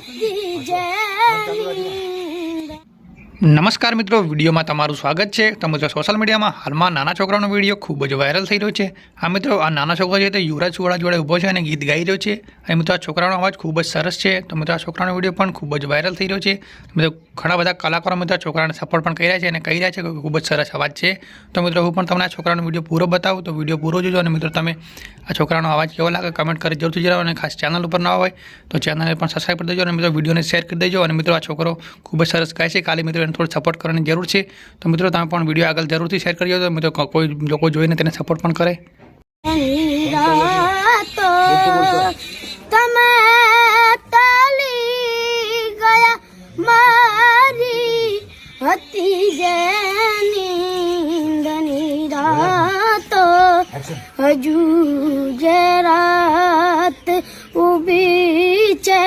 的人民。નમસ્કાર મિત્રો, વિડીયોમાં તમારું સ્વાગત છે. તમે મિત્રો સોશિયલ મીડિયામાં હાલમાં નાના છોકરાનો વીડિયો ખૂબ જ વાયરલ થઈ રહ્યો છે. આ મિત્રો, આ નાના છોકરો છે તે યુવરાજ સુવાળા જોડે ઊભો છે અને ગીત ગાઈ રહ્યો છે. અને મિત્રો, આ છોકરાનો અવાજ ખૂબ જ સરસ છે. તો મિત્રો, આ છોકરાનો વીડિયો પણ ખૂબ જ વાયરલ થઈ રહ્યો છે. મિત્રો, ઘણા બધા કલાકારો મિત્રો છોકરાને સપોર્ટ પણ કરી રહ્યા છે અને કહી રહ્યા છે કે ખૂબ જ સરસ અવાજ છે. તો મિત્રો, હું પણ તમને આ છોકરાનો વીડિયો પૂરો બતાવું. તો વીડિયો પૂરો જોજો અને મિત્રો, તમે આ છોકરાનો અવાજ કેવો લાગે કમેન્ટ કરી જરૂરથી જણાવો અને ખાસ ચેનલ ઉપર ના હોય તો ચેનલને પણ સબસ્ક્રાઈબ કરી દેજો અને મિત્રો, વિડીયોને શેર કરી દેજો અને મિત્રો, આ છોકરો ખૂબ જ સરસ ગાય છે. કાલે મિત્રો વિડીયોને થોડો સપોર્ટ કરવાની જરૂર છે. તો મિત્રો, તમે પણ વીડિયો આગળ જરૂરથી શેર કરજો. તો મિત્રો, કોઈ લોકો જોઈને તેને સપોર્ટ પણ કરે. હજુ જે રાત ઊભી છે